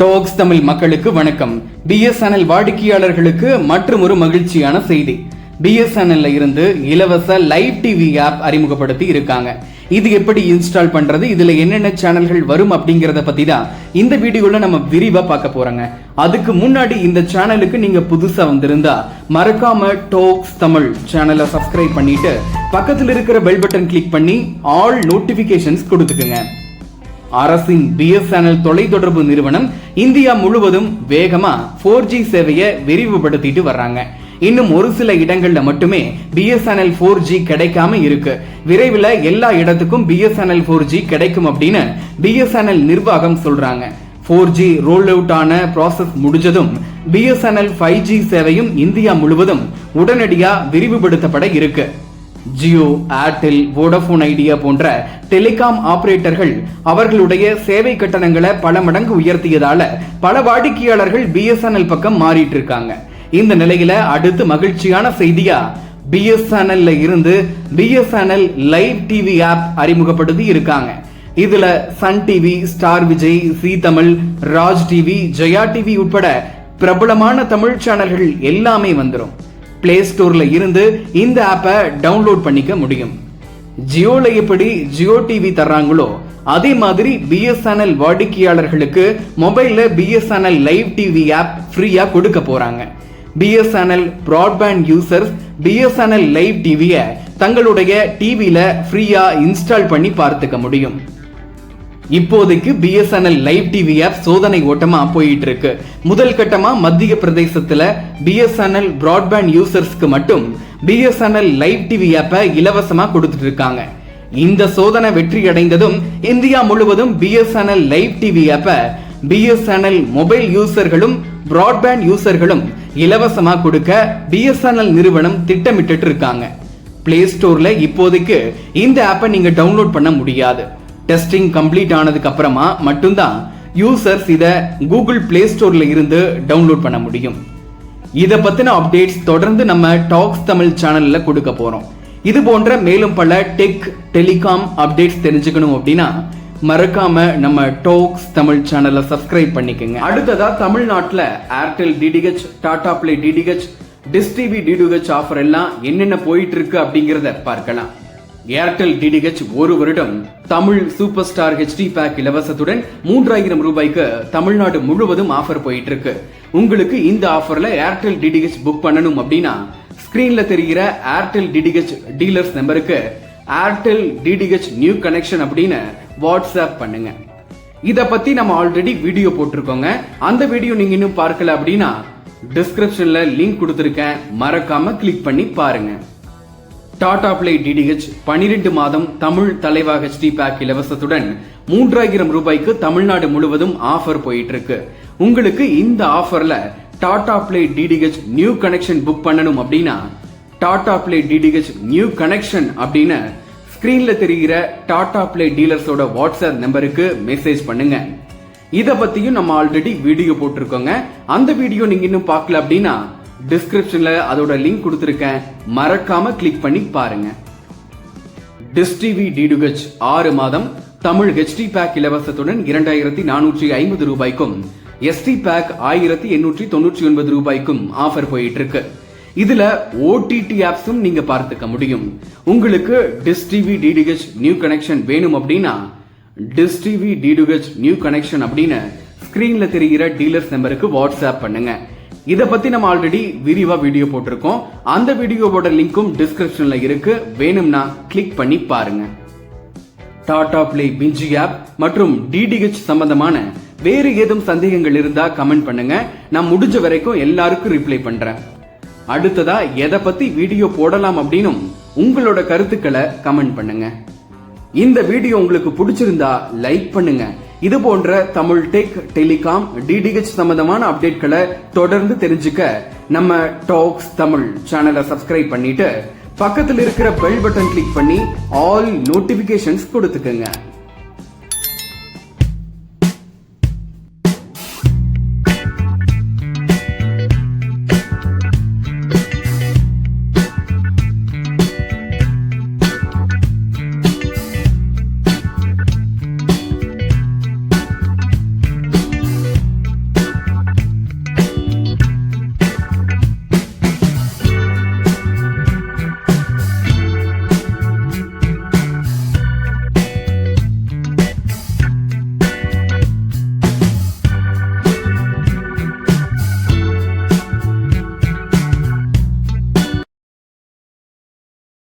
Talks Tamil மக்களுக்கு வணக்கம். BSNL வாடிக்கையாளர்களுக்கு மற்றும் ஒரு மகிழ்ச்சியான செய்தி. பிஎஸ்என்எல்ல இருந்து இலவச லைவ் டிவி ஆப் அறிமுகப்படுத்தி இருக்காங்க. இது எப்படி இன்ஸ்டால் பண்றது? இதுல என்னென்ன சேனல்கள் வரும் அப்படிங்கறத பத்தி தான் இந்த வீடியோல நம்ம விரிவா பார்க்க போறோங்க. அதுக்கு முன்னாடி இந்த சேனலுக்கு நீங்க புதுசா வந்திருந்தா மறக்காம டோக்ஸ் தமிழ் சேனலை சப்ஸ்கிரைப் பண்ணிட்டு பக்கத்தில் இருக்கிற பெல் பட்டன் கிளிக் பண்ணி ஆல் நோட்டிபிகேஷன்ஸ் கொடுத்துக்குங்க. அரசின் பிஎஸ்என்எல் தொலைத்தொடர்பு நிறுவனம் இந்தியா முழுவதும் வேகமாக ஃபோர் ஜி சேவையை விரிவுபடுத்திட்டு வர்றாங்க. இன்னும் ஒரு சில இடங்கள்ல மட்டுமே பிஎஸ்என்எல் ஃபோர் ஜி கிடைக்காம இருக்கு. விரைவில் எல்லா இடத்துக்கும் பிஎஸ்என்எல் ஃபோர் ஜி கிடைக்கும் அப்படின்னு பிஎஸ்என்எல் நிர்வாகம் சொல்றாங்க. ஃபோர் ஜி ரோல் அவுட் ஆன ப்ராசஸ் முடிஞ்சதும் பிஎஸ்என்எல் ஃபைவ் ஜி சேவையும் இந்தியா முழுவதும் உடனடியாக விரிவுபடுத்தப்பட இருக்கு. ஜியோ ஏர்டெல் வோடஃபோன் ஐடியா போன்ற டெலிகாம் ஆபரேட்டர்கள் அவர்களுடைய சேவை கட்டணங்களை பல மடங்கு உயர்த்தியதால பல வாடிக்கையாளர்கள் பிஎஸ்என்எல் பக்கம் மாறிட்டு இருக்காங்க இந்த நிலையில அடுத்து மகிழ்ச்சியான செய்தியா? பிஎஸ்என்எல்ல இருந்து பிஎஸ்என்எல் லைவ் டிவி ஆப் அறிமுகப்படுத்தி இருக்காங்க. இதுல Sun TV Star Vijay Zee Tamil Raj TV Jaya TV உட்பட பிரபலமான தமிழ் சேனல்கள் எல்லாமே வந்துரும். பிளே ஸ்டோரில் இருந்து இந்த ஆப்பை டவுன்லோட் பண்ணிக்க முடியும். ஜியோல எப்படி ஜியோ டிவி தர்றாங்களோ அதே மாதிரி பிஎஸ்என்எல் வாடிக்கையாளர்களுக்கு மொபைலில் பிஎஸ்என்எல் லைவ் டிவி ஆப் ஃப்ரீயாக கொடுக்க போகிறாங்க BSNL broadband users BSNL live டிவியை தங்களுடைய டிவியில் ஃப்ரீயாக இன்ஸ்டால் பண்ணி பார்த்துக்க முடியும். இப்போதைக்கு பிஎஸ்என்எல் லைவ் டிவி ஆப் சோதனை ஓட்டமா போயிட்டு இருக்கு முதல் கட்டமா மத்திய பிரதேசத்துல பிஎஸ்என்எல் பிராட்பேண்ட் யூசர்ஸ்க்கு மட்டும் பிஎஸ்என்எல் லைவ் டிவி ஆப்பை இலவசமா கொடுத்துட்டு இருக்காங்க இந்த சோதனை வெற்றி அடைந்ததும் இந்தியா முழுவதும் பிஎஸ்என்எல் லைவ் டிவி ஆப்பை பிஎஸ்என்எல் மொபைல் யூசர்களும் பிராட்பேண்ட் யூசர்களும் இலவசமா கொடுக்க பிஎஸ்என்எல் நிறுவனம் திட்டமிட்டு இருக்காங்க பிளே ஸ்டோர்ல இப்போதைக்கு இந்த ஆப்பை நீங்க டவுன்லோட் பண்ண முடியாது. டெஸ்டிங் கம்ப்ளீட் ஆனதுக்கு அப்புறமா மட்டும்தான் யூசர்ஸ் இதை கூகுள் பிளே ஸ்டோர்ல இருந்து டவுன்லோட் பண்ண முடியும். இதை பத்தின அப்டேட்ஸ் தொடர்ந்து நம்ம டாக்ஸ் தமிழ் சேனல்ல கொடுக்க போறோம். இது போன்ற மேலும் பல டெக் டெலிகாம் அப்டேட்ஸ் தெரிஞ்சுக்கணும் அப்படின்னா மறக்காம நம்ம டாக்ஸ் தமிழ் சேனலை சப்ஸ்கிரைப் பண்ணிக்கோங்க. அடுத்ததா தமிழ்நாட்டில் Airtel DTH Tata play DTH Dish TV DTH offer எல்லாம் என்னென்ன போயிட்டு இருக்கு அப்படிங்கிறத பார்க்கலாம். ஏர்டெல் டிடிஹெச் ஒரு வருடம் Tamil super star HD pack இலவசத்துடன் மூன்றாயிரம் ரூபாய்க்கு தமிழ்நாடு முழுவதும் ஆஃபர் போயிட்டு இருக்கு உங்களுக்கு இந்த ஆஃபர்ல ஏர்டெல் டிடிஹெச் புக் பண்ணணும் அப்படின்னா ஸ்கிரீன்ல தெரிகிற ஏர்டெல் டிடிஹெச் டீலர்ஸ் நம்பருக்கு ஏர்டெல் டிடிஹெச் நியூ கனெக்ஷன் அப்படின்னு வாட்ஸ்அப் பண்ணுங்க. இத பத்தி நம்ம ஆல்ரெடி வீடியோ போட்டிருக்கோங்க. அந்த வீடியோ நீங்க இன்னும் பார்க்கல அப்படின்னா டிஸ்கிரிப்ஷன்ல லிங்க் கொடுத்துருக்கேன். மறக்காம கிளிக் பண்ணி பாருங்க. டாடா பிளே டிடிஹெச் பனிரெண்டு மாதம் தமிழ் தலைவா ஹெச்டி பேக் இலவசத்துடன் மூன்றாயிரம் ரூபாய்க்கு தமிழ்நாடு முழுவதும் ஆஃபர் போயிட்டு இருக்கு உங்களுக்கு இந்த ஆஃபர்ல Tata play DTH new connection book பண்ணணும் அப்படின்னா Tata play DTH new connection அப்படின்னு ஸ்கிரீன்ல தெரிகிற டாடா பிளே டீலர்ஸோட வாட்ஸ்அப் நம்பருக்கு மெசேஜ் பண்ணுங்க. இத பத்தியும் நம்ம ஆல்ரெடி வீடியோ போட்டிருக்கோங்க. அந்த வீடியோ நீங்க இன்னும் பார்க்கல அப்படின்னா டிஸ்கிரிப்ஷன்ல அதோட லிங்க் கொடுத்துருக்கேன். மறக்காம கிளிக் பண்ணி பாருங்க. டிஸ்டிவி டிடுகச் ஆறு மாதம் தமிழ் ஹெச்டி பேக் இலவசத்துடன் இரண்டாயிரத்தி நானூற்றி ஐம்பது ரூபாய்க்கும் எஸ்டி பேக் ஆயிரத்தி எண்ணூற்றி தொண்ணூற்றி ஒன்பது ரூபாய்க்கும் ஆஃபர் போயிட்டு இருக்கு இதுல ஓடிடி ஆப்ஸும் நீங்க பார்த்துக்க முடியும். உங்களுக்கு dish TV DTH new connection வேணும் அப்படின்னா dish TV DTH new connection அப்படின்னு ஸ்கிரீன்ல தெரிகிற டீலர்ஸ் நம்பருக்கு வாட்ஸ்அப் பண்ணுங்க. இதை பத்தி நம்ம ஆல்ரெடி விரிவா வீடியோ போட்டிருக்கோம். அந்த வீடியோவோட லிங்க்கும் டிஸ்கிரிப்ஷன்ல இருக்கு. வேணும்னா கிளிக் பண்ணி பாருங்க. டாடா பிளே பிஞ்சி ஆப் மற்றும் டிடிஹெச் சம்பந்தமான வேறு ஏதும் சந்தேகங்கள் இருந்தா கமெண்ட் பண்ணுங்க. நான் முடிஞ்ச வரைக்கும் எல்லாருக்கும் ரிப்ளை பண்றேன். அடுத்ததா எதை பத்தி வீடியோ போடலாம் அப்படின்னும் உங்களோட கருத்துக்களை கமெண்ட் பண்ணுங்க. இந்த வீடியோ உங்களுக்கு பிடிச்சிருந்தா லைக் பண்ணுங்க. இது போன்ற தமிழ் டெக் டெலிகாம் டிடிஹெச் சம்பந்தமான அப்டேட்களை தொடர்ந்து தெரிஞ்சுக்க நம்ம டாக்ஸ் தமிழ் சேனலை சப்ஸ்கிரைப் பண்ணிட்டு பக்கத்தில் இருக்கிற பெல் பட்டன் கிளிக் பண்ணி ஆல் நோட்டிபிகேஷன்ஸ் கொடுத்துக்கங்க.